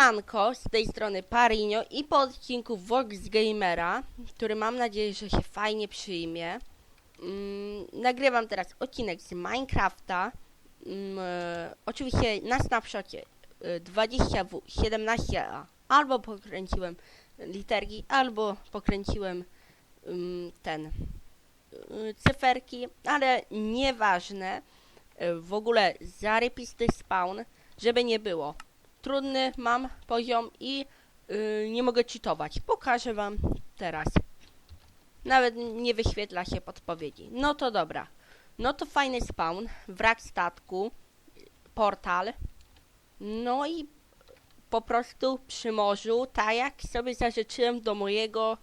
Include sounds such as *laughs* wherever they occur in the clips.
Siemanko, z tej strony Parinio i po odcinku Vox Gamera, który mam nadzieję, że się fajnie przyjmie, mm, nagrywam teraz odcinek z Minecrafta. Mm, e, oczywiście na snapshocie e, 20W17A albo pokręciłem literki, albo pokręciłem mm, ten y, cyferki, ale nieważne. E, W ogóle zarypisty spawn, żeby nie było trudny mam poziom i yy, nie mogę cheatować. Pokażę wam teraz. Nawet nie wyświetla się podpowiedzi. No to dobra. No to fajny spawn, wrak statku, portal. No i po prostu przy morzu, tak jak sobie zażyczyłem do mojego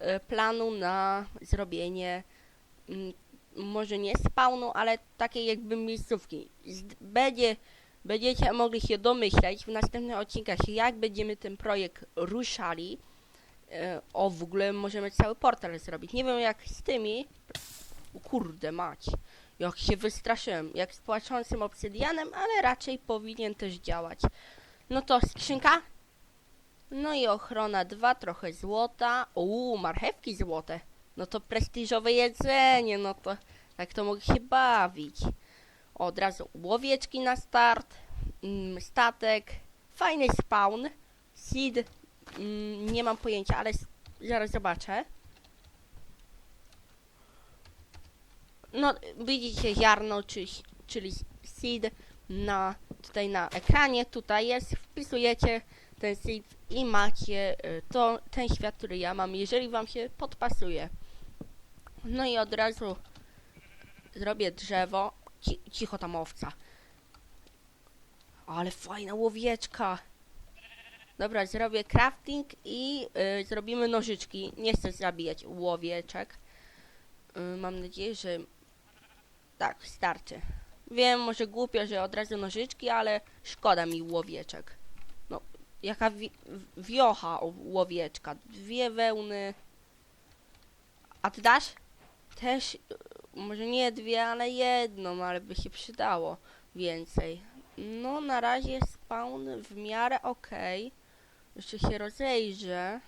y, planu na zrobienie mm, może nie spawnu, ale takiej jakby miejscówki. Będzie będziecie mogli się domyśleć w następnych odcinkach, jak będziemy ten projekt ruszali. E, o, w ogóle możemy cały portal zrobić. Nie wiem jak z tymi. Kurde mać. Jak się wystraszyłem. Jak z płaczącym obsydianem, ale raczej powinien też działać. No to skrzynka. No i ochrona 2, trochę złota. Uuu, marchewki złote. No to prestiżowe jedzenie, no to tak to mogę się bawić. Od razu łowieczki na start, mm, statek, fajny spawn, seed, mm, nie mam pojęcia, ale zaraz zobaczę. No, widzicie ziarno, czyli, czyli seed na, tutaj na ekranie, tutaj jest, wpisujecie ten seed i macie y, to, ten świat, który ja mam, jeżeli wam się podpasuje. No i od razu zrobię drzewo. Ci, cicho tam owca. Ale fajna łowieczka. Dobra, zrobię crafting i y, zrobimy nożyczki. Nie chcę zabijać łowieczek. Y, mam nadzieję, że tak, starczy. Wiem, może głupio, że od razu nożyczki, ale szkoda mi łowieczek. No, jaka wi wiocha łowieczka. Dwie wełny. A ty dasz? Też y, może nie dwie, ale jedną, ale by się przydało więcej. No, na razie spawn w miarę okej. Jeszcze się rozejrzę.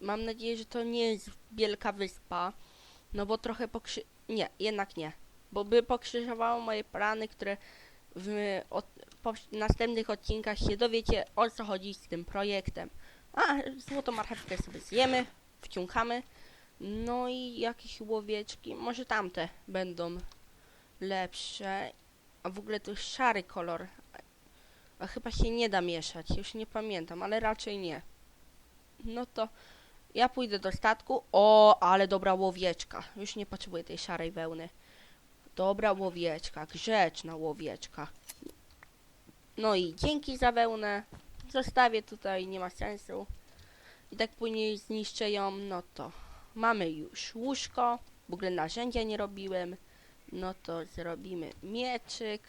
Mam nadzieję, że to nie jest wielka wyspa. No bo trochę pokrzy... Nie, jednak nie. Bo by pokrzyżowało moje plany, które w od, następnych odcinkach się dowiecie o co chodzi z tym projektem. A, złotą marchewkę sobie zjemy, wciąkamy. No i jakieś łowieczki, może tamte będą lepsze. A w ogóle to jest szary kolor. A chyba się nie da mieszać, już nie pamiętam, ale raczej nie. No to ja pójdę do statku. O, ale dobra łowieczka. Już nie potrzebuję tej szarej wełny. Dobra łowieczka, grzeczna łowieczka. No i dzięki za wełnę. Zostawię tutaj, nie ma sensu. I tak później zniszczę ją, no to Mamy już łóżko, w ogóle narzędzia nie robiłem. No to zrobimy mieczyk,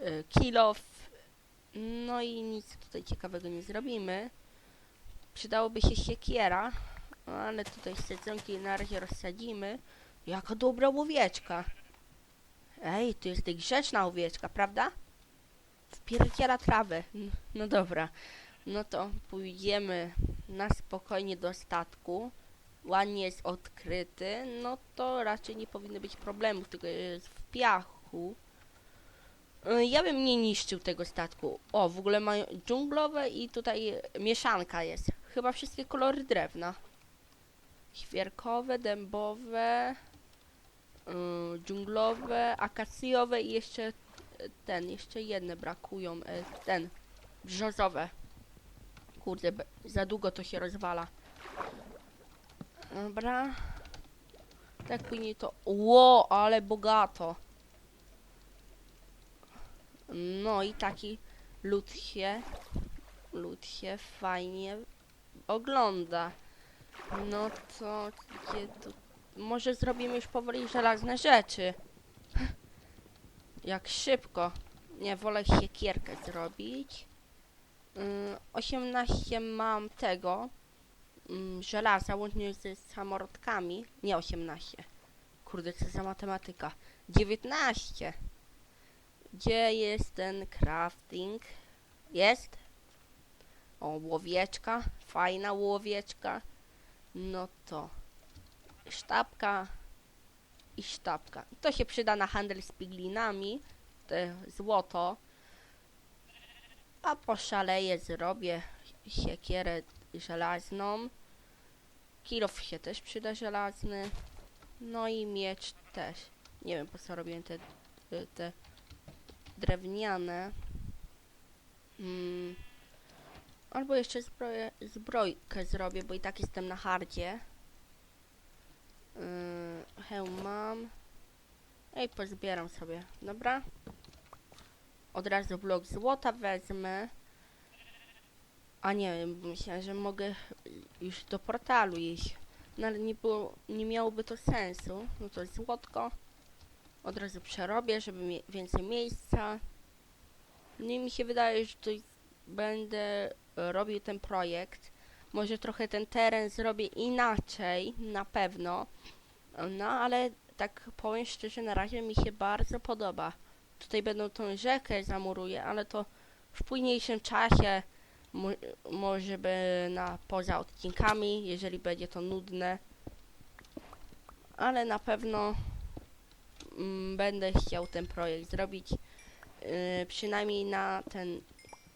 y, kilof, no i nic tutaj ciekawego nie zrobimy. Przydałoby się siekiera, ale tutaj sadzonki na razie rozsadzimy. Jaka dobra łowieczka. Ej, to jest grzeczna owieczka, prawda? Wpierdziela trawę. No dobra. No to pójdziemy na spokojnie do statku. Ładnie jest odkryty. No to raczej nie powinno być problemów, tylko jest w piachu. Y, Ja bym nie niszczył tego statku. O, w ogóle mają dżunglowe i tutaj mieszanka jest. Chyba wszystkie kolory drewna. Świerkowe, dębowe, y, dżunglowe, akacjowe i jeszcze ten, jeszcze jedne brakują. y, Ten, brzozowe. Kurde, za długo to się rozwala. Dobra. Tak później to... Ło, ale bogato. No i taki lud się... Się fajnie ogląda. No to... Gdzie tu... Może zrobimy już powoli żelazne rzeczy. *laughs* Jak szybko. Nie, wolę siekierkę zrobić. Mm, 18 mam tego mm, żelaza, łącznie ze samorodkami. Nie 18. Kurde, co za matematyka. 19. Gdzie jest ten crafting? Jest. O, łowieczka. Fajna łowieczka. No to sztabka i sztabka. To się przyda na handel z piglinami. Te złoto. A poszaleję, zrobię siekierę żelazną. Kilof się też przyda żelazny. No i miecz też. Nie wiem po co robię te, te drewniane. Mm. Albo jeszcze zbroję, zbrojkę zrobię, bo i tak jestem na hardzie. Yy, hełm mam. Ej, pozbieram sobie, dobra? Od razu blok złota wezmę. A nie, myślałem, że mogę już do portalu iść. No ale nie, było, nie miałoby to sensu. No to złotko. Od razu przerobię, żeby mieć więcej miejsca. No i mi się wydaje, że to będę e, robił ten projekt. Może trochę ten teren zrobię inaczej, na pewno. No ale tak powiem szczerze, na razie mi się bardzo podoba. Tutaj będą tą rzekę zamuruję, ale to w późniejszym czasie mo może by na poza odcinkami, jeżeli będzie to nudne. Ale na pewno mm, będę chciał ten projekt zrobić yy, przynajmniej na ten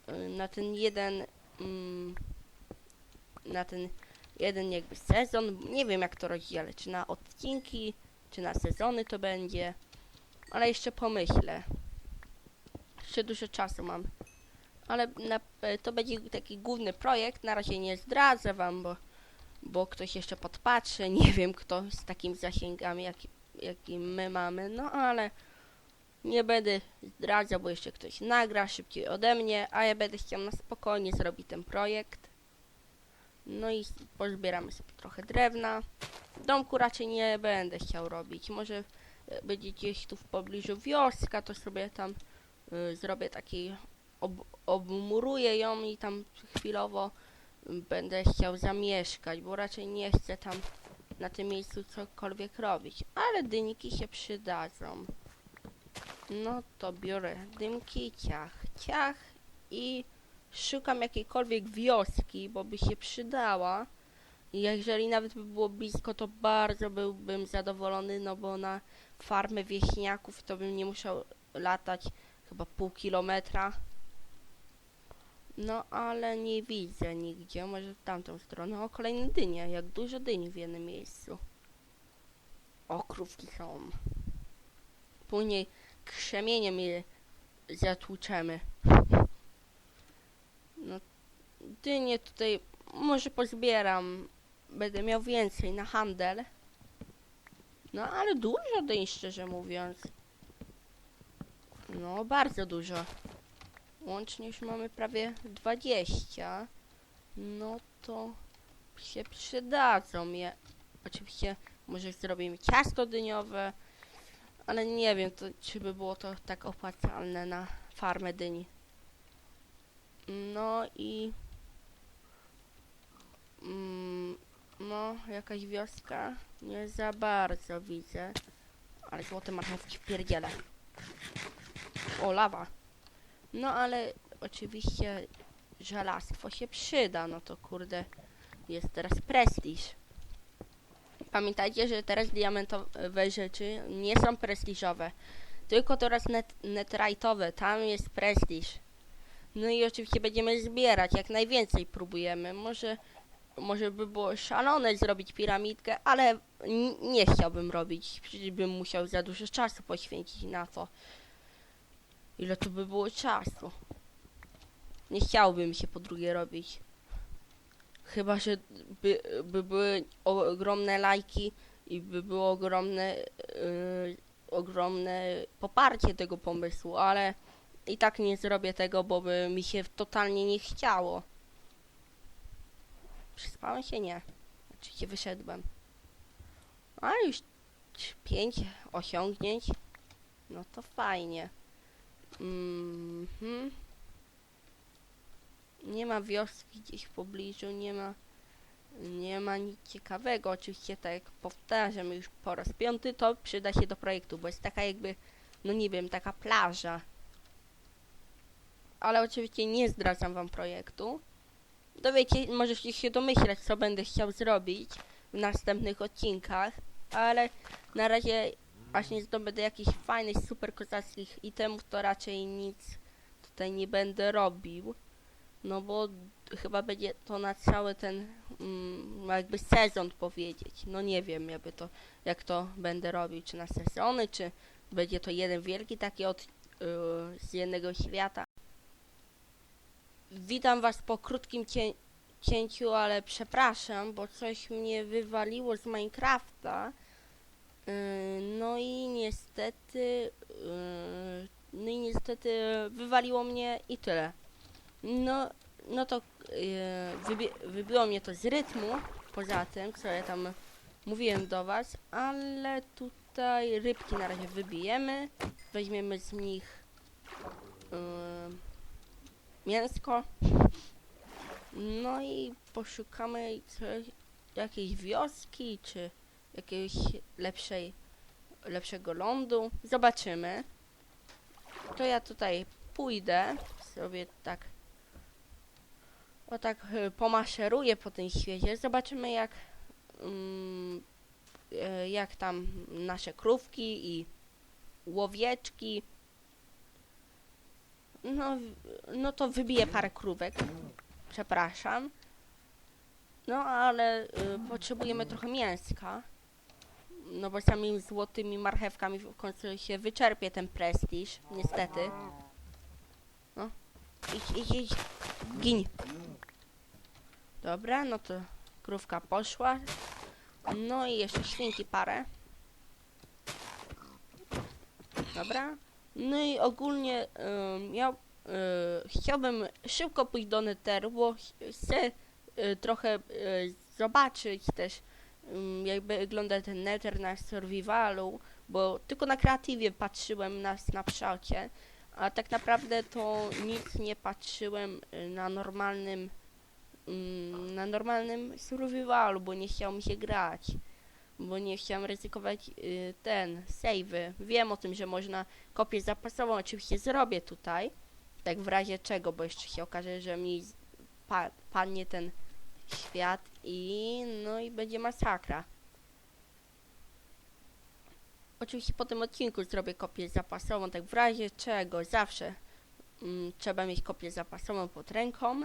yy, na ten jeden mm, na ten jeden jakby sezon. Nie wiem jak to rozdzielę, czy na odcinki, czy na sezony to będzie. Ale jeszcze pomyślę. Jeszcze dużo czasu mam. Ale na, e, to będzie taki główny projekt. Na razie nie zdradzę wam, bo, bo ktoś jeszcze podpatrzy. Nie *laughs* wiem kto z takimi zasięgami, jaki, jaki my mamy. No ale nie będę zdradzał, bo jeszcze ktoś nagra szybciej ode mnie, a ja będę chciał na spokojnie zrobić ten projekt. No i pozbieramy sobie trochę drewna. Domku raczej nie będę chciał robić. Może będzie gdzieś tu w pobliżu wioska, to sobie tam y, zrobię taki ob, obmuruję ją i tam chwilowo y, będę chciał zamieszkać, bo raczej nie chcę tam na tym miejscu cokolwiek robić. Ale dynki się przydadzą. No to biorę dymki, ciach, ciach i szukam jakiejkolwiek wioski, bo by się przydała. Jeżeli nawet by było blisko, to bardzo byłbym zadowolony, no bo na farmę wieśniaków to bym nie musiał latać chyba pół kilometra. No ale nie widzę nigdzie, może w tamtą stronę. O, kolejne dynie, jak dużo dyni w jednym miejscu. O, krówki są. Później krzemieniem je zatłuczemy. *laughs* No, dynie tutaj może pozbieram. Będę miał więcej na handel. No, ale dużo dyń, szczerze mówiąc. No, bardzo dużo. Łącznie już mamy prawie 20. No to się przydadzą je. Oczywiście może zrobimy ciasto dyniowe, ale nie wiem, to, czy by było to tak opłacalne na farmę dyni. No i... Mm, no, jakaś wioska? Nie za bardzo widzę. Ale złote marchewki pierdziele. O, lawa. No ale oczywiście żelastwo się przyda, no to kurde jest teraz prestiż. Pamiętajcie, że teraz diamentowe rzeczy nie są prestiżowe, tylko teraz net, tam jest prestiż. No i oczywiście będziemy zbierać, jak najwięcej próbujemy. Może, może by było szalone zrobić piramidkę, ale nie chciałbym robić, przecież bym musiał za dużo czasu poświęcić na to. Ile to by było czasu? Nie chciałbym się po drugie robić. Chyba, że by, by były ogromne lajki i by było ogromne, yy, ogromne poparcie tego pomysłu, ale i tak nie zrobię tego, bo by mi się totalnie nie chciało. Przespałem się? Nie. Oczywiście wyszedłem. A już pięć osiągnięć. No to fajnie. Mhm. Nie ma wioski gdzieś w pobliżu, nie ma nie ma nic ciekawego. Oczywiście tak jak powtarzam już po raz piąty, to przyda się do projektu, bo jest taka jakby, no nie wiem, taka plaża. ale oczywiście nie zdradzam wam projektu. Dowiecie, możecie się domyśleć, co będę chciał zrobić w następnych odcinkach, ale na razie aż zdobędę jakichś fajnych, super kozackich itemów, to raczej nic tutaj nie będę robił. No bo chyba będzie to na cały ten mm, jakby sezon powiedzieć. No nie wiem jakby to, jak to będę robił, czy na sezony, czy będzie to jeden wielki taki od yy, z jednego świata. Witam was po krótkim cię cięciu, ale przepraszam, bo coś mnie wywaliło z Minecrafta. Yy, no i niestety, yy, no i niestety wywaliło mnie i tyle. No, no to yy, wybi wybiło mnie to z rytmu, poza tym, co ja tam mówiłem do was, ale tutaj rybki na razie wybijemy, weźmiemy z nich yy, mięsko, no i poszukamy jakiejś wioski, czy jakiegoś lepszej, lepszego lądu. Zobaczymy. To ja tutaj pójdę sobie tak o tak y, pomaszeruję po tym świecie. Zobaczymy jak mm, e, jak tam nasze krówki i łowieczki. No, no to wybiję parę krówek. Przepraszam. No ale y, potrzebujemy trochę mięska. No bo samymi złotymi marchewkami w końcu się wyczerpie ten prestiż, niestety. No. Idź, idź, idź. Gin. Dobra, no to krówka poszła. No i jeszcze świnki parę. Dobra. No i ogólnie ja y, chciałbym szybko pójść do Netheru, bo ch- chcę y, trochę y, zobaczyć też ym, jakby wygląda ten Nether na survivalu, bo tylko na kreatywie patrzyłem na snapshocie, a tak naprawdę to nic nie patrzyłem na normalnym ym, na normalnym survivalu, bo nie chciało mi się grać. Bo nie chciałem ryzykować y, ten, save'y. Wiem o tym, że można kopię zapasową oczywiście zrobię tutaj. Tak w razie czego, bo jeszcze się okaże, że mi pa padnie ten świat i no i będzie masakra. Oczywiście po tym odcinku zrobię kopię zapasową, tak w razie czego zawsze mm, trzeba mieć kopię zapasową pod ręką.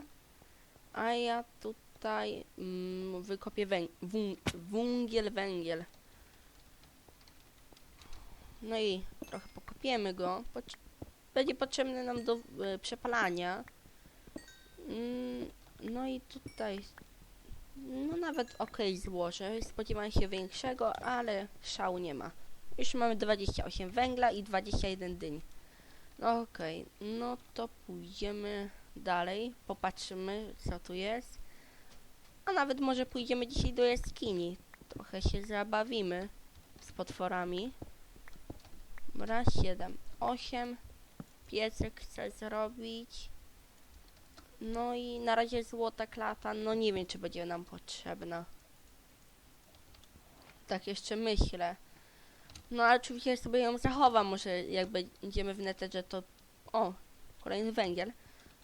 A ja tutaj mm, wykopię węg wung wungiel, węgiel. No i trochę pokopiemy go. Będzie potrzebny nam do e, przepalania. Mm, no i tutaj no nawet ok złożę. Spodziewałem się większego, ale szału nie ma. Już mamy 28 węgla i 21 dyń. No okej, no to pójdziemy dalej, popatrzymy co tu jest. A nawet może pójdziemy dzisiaj do jaskini. Trochę się zabawimy z potworami. Dobra, 7, 8. Piecek chcę zrobić. No i na razie złota klata, no nie wiem czy będzie nam potrzebna. Tak jeszcze myślę. No ale oczywiście sobie ją zachowam, może jak będziemy w netherze to... O, kolejny węgiel.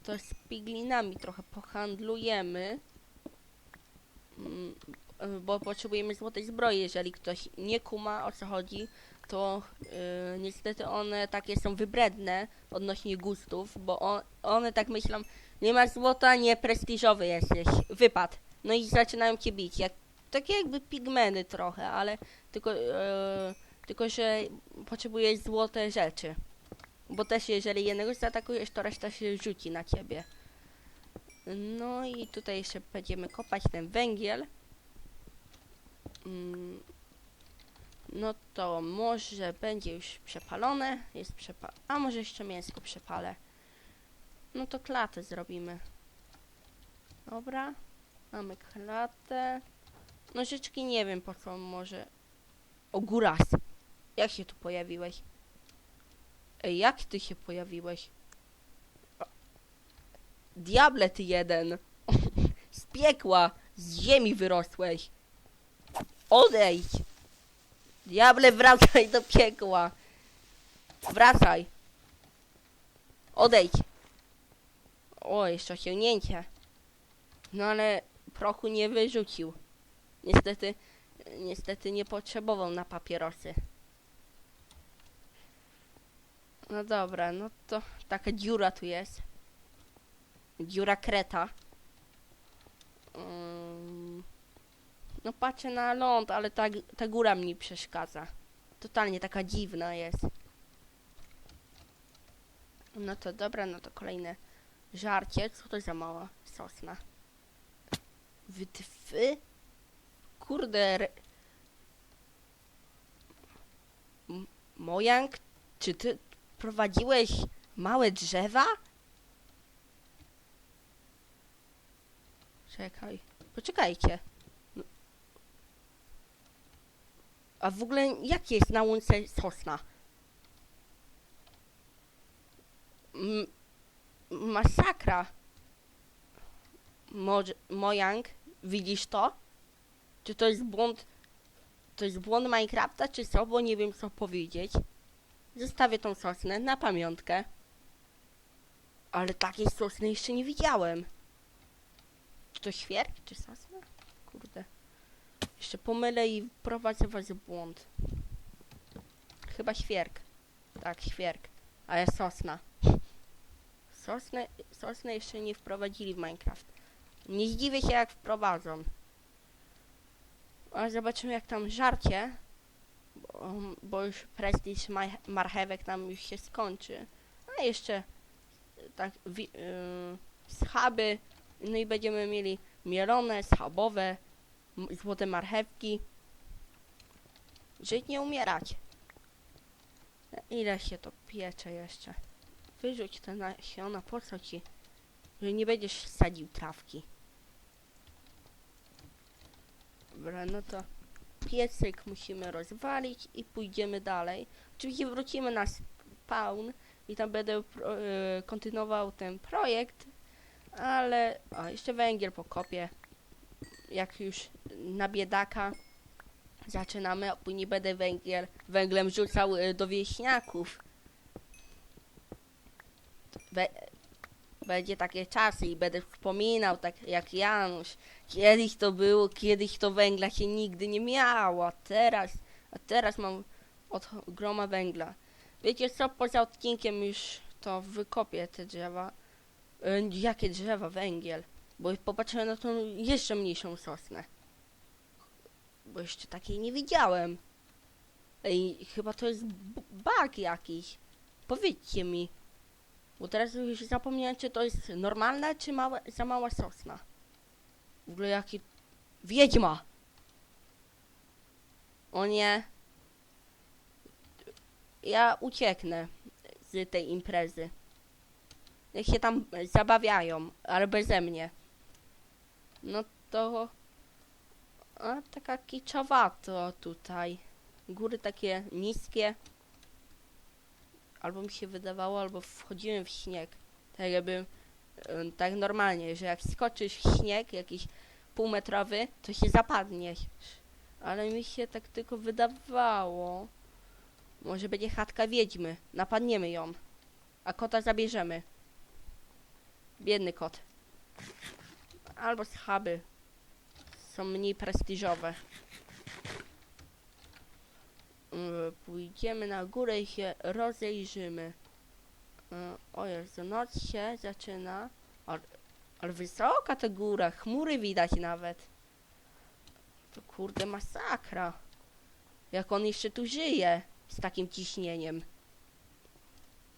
To z piglinami trochę pohandlujemy. Mm, Bo potrzebujemy złotej zbroi, jeżeli ktoś nie kuma o co chodzi, to y, niestety one takie są wybredne odnośnie gustów, bo on, one tak myślą, nie masz złota, nie prestiżowy jesteś, wypad. No i zaczynają cię bić, jak, takie jakby pigmeny trochę, ale tylko, e, tylko że potrzebujesz złote rzeczy. Bo też jeżeli jednego zaatakujesz, to reszta się rzuci na ciebie. No i tutaj jeszcze będziemy kopać ten węgiel. Mm, No to może będzie już przepalone. Jest przepa A może jeszcze mięsko przepalę. No to klatę zrobimy. Dobra. Mamy klatę. Nożyczki nie wiem po co może. O góras. Jak się tu pojawiłeś? Ej, jak ty się pojawiłeś? Diable ty jeden. Z piekła. Z ziemi wyrosłeś. Odejdź. Diable wracaj do piekła. Wracaj. Odejdź. O, jeszcze osiągnięcie. No ale prochu nie wyrzucił. Niestety, niestety nie potrzebował na papierosy. No dobra, no to taka dziura tu jest. Dziura kreta. Ym, no patrzę na ląd, ale ta, ta góra mi przeszkadza. Totalnie taka dziwna jest. No to dobra, no to kolejne żarcie. Co to za mała sosna? Wytwy? Kurde. Mojang, czy ty prowadziłeś małe drzewa? Czekaj. Poczekajcie. No. A w ogóle jakie jest na łące sosna? M- masakra. Może, Mojang, widzisz to? Czy to jest błąd, to jest błąd Minecrafta, czy co? Bo nie wiem co powiedzieć. Zostawię tą sosnę na pamiątkę. Ale takiej sosny jeszcze nie widziałem. Czy to świerk, czy sosna? Kurde. Jeszcze pomylę i prowadzę was w błąd. Chyba świerk. Tak, świerk. Ale sosna. Sosnę, sosnę jeszcze nie wprowadzili w Minecraft. Nie zdziwię się jak wprowadzą. Ale zobaczymy jak tam żarcie. Bo, bo już prestiż marchewek nam już się skończy. A jeszcze tak wi- yy, schaby. No i będziemy mieli mielone, schabowe, złote marchewki. Żyć nie umierać. Ile się to piecze jeszcze? Wyrzuć te nasiona, po co ci? Że nie będziesz sadził trawki. Dobra, no to piecyk musimy rozwalić i pójdziemy dalej. Oczywiście wrócimy na spawn i tam będę y, kontynuował ten projekt, ale a jeszcze węgiel pokopię. Jak już na biedaka zaczynamy, a później będę węgiel, węglem rzucał y, do wieśniaków. Będzie takie czasy i będę wspominał, tak jak Janusz. Kiedyś to było, kiedyś to węgla się nigdy nie miało, a teraz, a teraz mam od groma węgla. Wiecie co, poza odcinkiem już to wykopię te drzewa. E, jakie drzewa? Węgiel. Bo popatrzyłem na tą jeszcze mniejszą sosnę. Bo jeszcze takiej nie widziałem. Ej, chyba to jest bug jakiś. Powiedzcie mi. Bo teraz już zapomniałem, czy to jest normalna, czy małe, za mała sosna. W ogóle jaki... Wiedźma! O nie. Ja ucieknę z tej imprezy. Niech się tam zabawiają, ale beze mnie. No to... A taka kiczowato tutaj. Góry takie niskie. Albo mi się wydawało, albo wchodziłem w śnieg. Tak jakby... Tak normalnie, że jak skoczysz w śnieg jakiś półmetrowy, to się zapadniesz. Ale mi się tak tylko wydawało. Może będzie chatka wiedźmy. Napadniemy ją. A kota zabierzemy. Biedny kot. Albo schaby. Są mniej prestiżowe. Yy, Pójdziemy na górę i się rozejrzymy. Yy, O Jezu, noc się zaczyna. Ale, wysoka ta góra, chmury widać nawet. To kurde masakra. Jak on jeszcze tu żyje z takim ciśnieniem.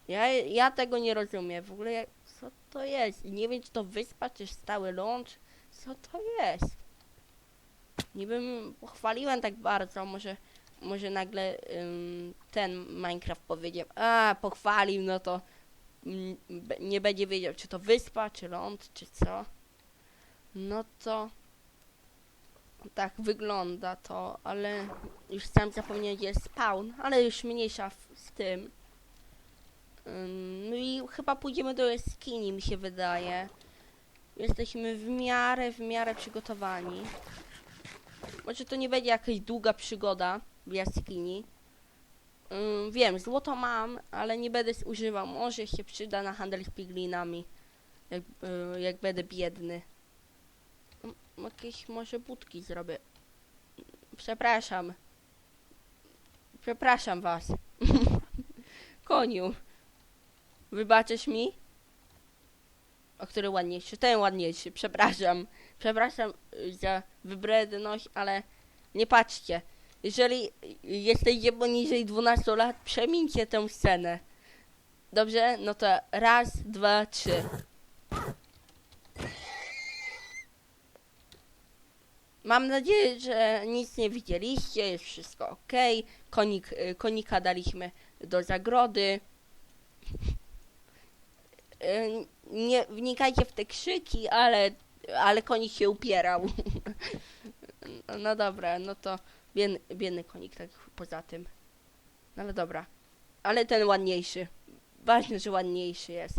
Ja, ja tego nie rozumiem. W ogóle to jest? Nie wiem, czy to wyspa, czy stały ląd. Co to jest? Niby pochwaliłem tak bardzo, może, może nagle ym, ten Minecraft powiedział, a pochwalił, no to mm, nie będzie wiedział, czy to wyspa, czy ląd, czy co. No to tak wygląda to, ale już sam zapomniałem, gdzie jest spawn, ale już mniejsza z tym. No i chyba pójdziemy do jaskini, mi się wydaje. Jesteśmy w miarę, w miarę przygotowani. Może to nie będzie jakaś długa przygoda w jaskini. Wiem, złoto mam, ale nie będę używał. Może się przyda na handel z piglinami. Jak, y, jak będę biedny. Jakieś może budki zrobię. Przepraszam. Przepraszam was. *laughs* Koniu. Wybaczysz mi? O który ładniejszy? Ten ładniejszy, przepraszam. Przepraszam y, za wybredność, ale nie patrzcie. Jeżeli jesteście poniżej 12 lat, przemincie tę scenę. Dobrze? No to raz, dwa, trzy. Mam nadzieję, że nic nie widzieliście, jest wszystko ok. Konik, y, konika daliśmy do zagrody. Y, Nie wnikajcie w te krzyki, ale, ale konik się upierał. *laughs* No, dobra, no to biedny, biedny konik tak poza tym. No ale dobra. Ale ten ładniejszy. Ważne, że ładniejszy jest.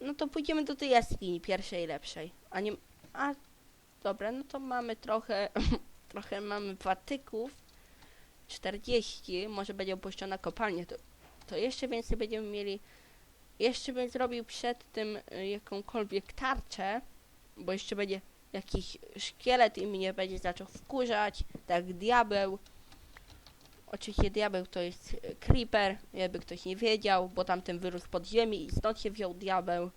No to pójdziemy do tej jaskini, pierwszej lepszej. A nie... A, dobra, no to mamy trochę... *laughs* trochę mamy patyków. 40, może będzie opuszczona kopalnia, to, to jeszcze więcej będziemy mieli... Jeszcze bym zrobił przed tym y, jakąkolwiek tarczę, bo jeszcze będzie jakiś szkielet i mnie będzie zaczął wkurzać, tak diabeł. Oczywiście diabeł to jest e, creeper, jakby ktoś nie wiedział, bo tamten wyrósł pod ziemi i stąd się wziął diabeł.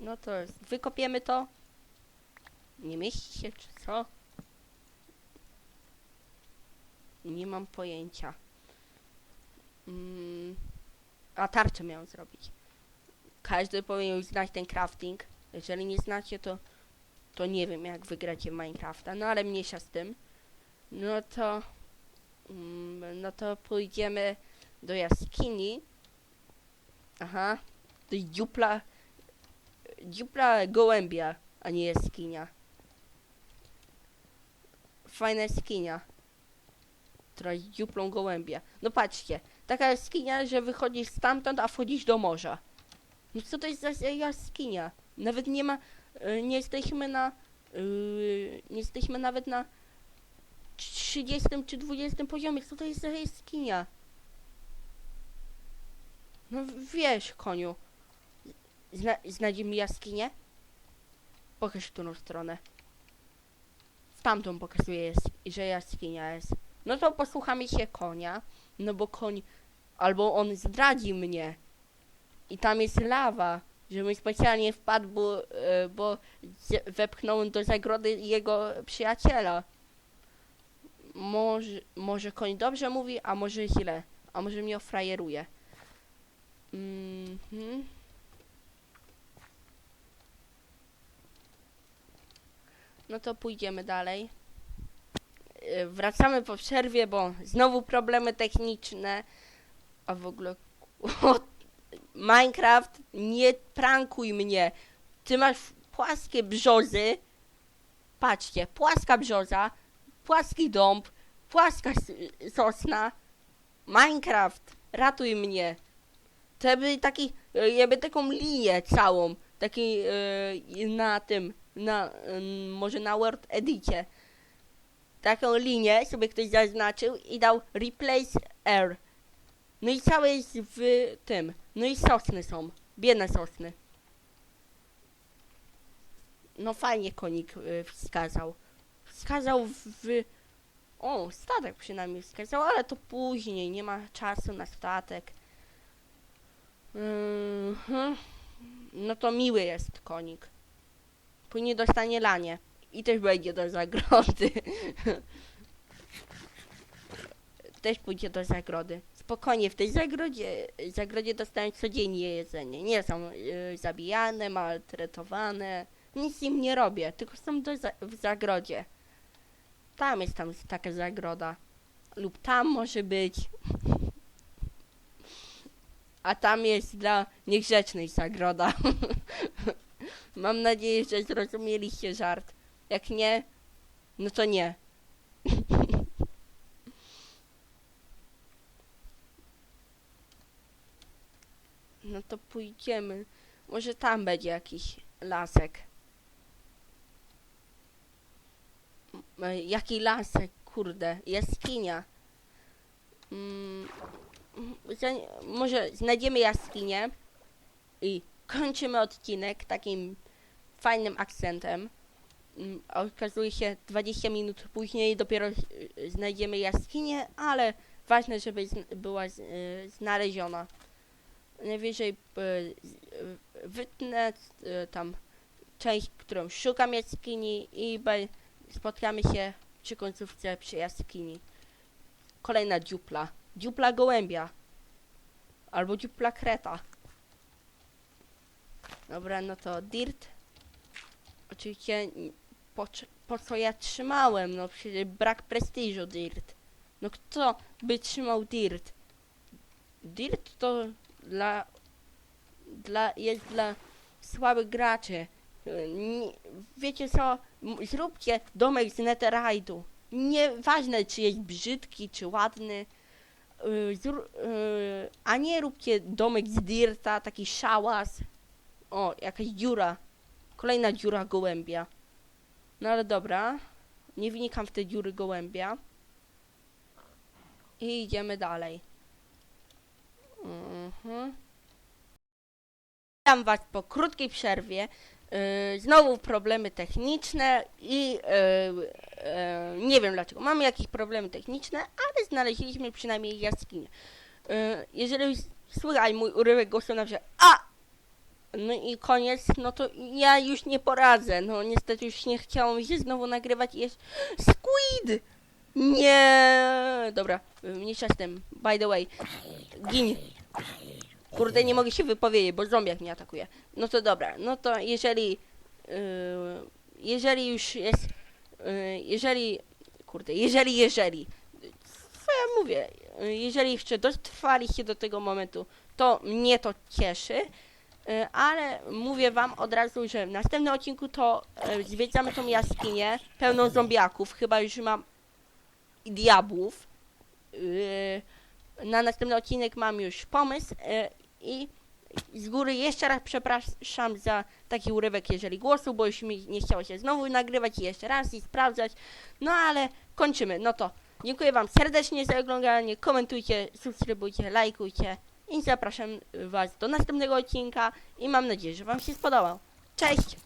No to jest, wykopiemy to. Nie mieści się, czy co? Nie mam pojęcia. Mm, a tarczę miałem zrobić. Każdy powinien znać ten crafting. Jeżeli nie znacie, to, to nie wiem, jak wygracie w Minecrafta. No ale mniejsza z tym. No to... Mm, no to pójdziemy do jaskini. Aha. To jest dziupla... Dziupla gołębia, a nie jaskinia. Fajna jaskinia. Która jest dziuplą gołębia. No patrzcie. Taka jaskinia, że wychodzisz stamtąd, a wchodzisz do morza. No co to jest za jaskinia? Nawet nie ma, y, nie jesteśmy na, y, nie jesteśmy nawet na 30 czy 20 poziomie. Co to jest za jaskinia? No wiesz, koniu. Zna, znajdzie jaskinię? Pokaż w którą stronę. W tamtą pokazuje, jest, że jaskinia jest. No to posłuchamy się konia, no bo koń, albo on zdradzi mnie. I tam jest lawa, żebym specjalnie wpadł, bo, e, bo wepchnąłem do zagrody jego przyjaciela. Może, może koń dobrze mówi, a może źle. A może mnie ofrajeruje. Mhm. No to pójdziemy dalej. E, Wracamy po przerwie, bo znowu problemy techniczne. A w ogóle... *laughs* Minecraft, nie prankuj mnie. Ty masz płaskie brzozy. Patrzcie, płaska brzoza, płaski dąb, płaska sosna. Minecraft, ratuj mnie. To by taki, e, ja by taką linię całą, taki e, na tym, na, em, może na Word Edicie. Taką linię sobie ktoś zaznaczył i dał replace air. No i całe jest w tym. No i sosny są. Biedne sosny. No fajnie konik y, wskazał. Wskazał w. O, statek przynajmniej wskazał, ale to później. Nie ma czasu na statek. Mhm. No to miły jest konik. Później dostanie lanie. I też będzie do zagrody. też pójdzie do zagrody. Spokojnie, w tej zagrodzie, zagrodzie dostają codziennie jedzenie. Nie są y, zabijane, maltretowane. Nic im nie robię, tylko są do za w zagrodzie. Tam jest tam taka zagroda. Lub tam może być. A tam jest dla niegrzecznej zagroda. *laughs* Mam nadzieję, że zrozumieliście żart. Jak nie, no to nie. *laughs* No to pójdziemy. Może tam będzie jakiś lasek. E, Jaki lasek, kurde? Jaskinia. Mm, może znajdziemy jaskinię i kończymy odcinek takim fajnym akcentem. Mm, Okazuje się 20 minut później dopiero y, znajdziemy jaskinię, ale ważne, żeby była y, znaleziona. Najwyżej y, y, wytnę y, tam część, którą szukam jaskini i spotkamy się przy końcówce przy jaskini. Kolejna dziupla. Dziupla gołębia. Albo dziupla kreta. Dobra, no to dirt. Oczywiście po, po co ja trzymałem? No przecież brak prestiżu dirt. No kto by trzymał dirt? Dirt to dla, dla jest dla słabych graczy. Nie, wiecie co? Zróbcie domek z netherite'u. Nieważne czy jest brzydki czy ładny. Y, zró- y, a nie róbcie domek z dirta, taki szałas. O, jakaś dziura. Kolejna dziura gołębia. No ale dobra. Nie wnikam w te dziury gołębia. I idziemy dalej. Mhm. Witam Was po krótkiej przerwie. Yy, znowu problemy techniczne i yy, yy, nie wiem dlaczego. Mamy jakieś problemy techniczne, ale znaleźliśmy przynajmniej jaskinię. Jeżeli słychać mój urywek głosu na przykład A! No i koniec, no to ja już nie poradzę. No niestety już nie chciało mi się znowu nagrywać i jest Squid! Nie! Dobra, mniejsza z tym. By the way, gin. Kurde, nie mogę się wypowiedzieć, bo zombiak mnie atakuje. No to dobra, no to jeżeli... Yy, jeżeli już jest... Yy, jeżeli... Kurde, jeżeli, jeżeli... Co ja mówię? Yy, Jeżeli jeszcze dotrwaliście do tego momentu, to mnie to cieszy. Yy, ale mówię wam od razu, że w następnym odcinku to yy, zwiedzamy tą jaskinię pełną zombiaków. Chyba już mam i diabłów. Yy, na następny odcinek mam już pomysł i z góry jeszcze raz przepraszam za taki urywek, jeżeli głosu, bo już mi nie chciało się znowu nagrywać i jeszcze raz i sprawdzać. No ale kończymy. No to dziękuję Wam serdecznie za oglądanie. Komentujcie, subskrybujcie, lajkujcie i zapraszam Was do następnego odcinka i mam nadzieję, że Wam się spodobał. Cześć!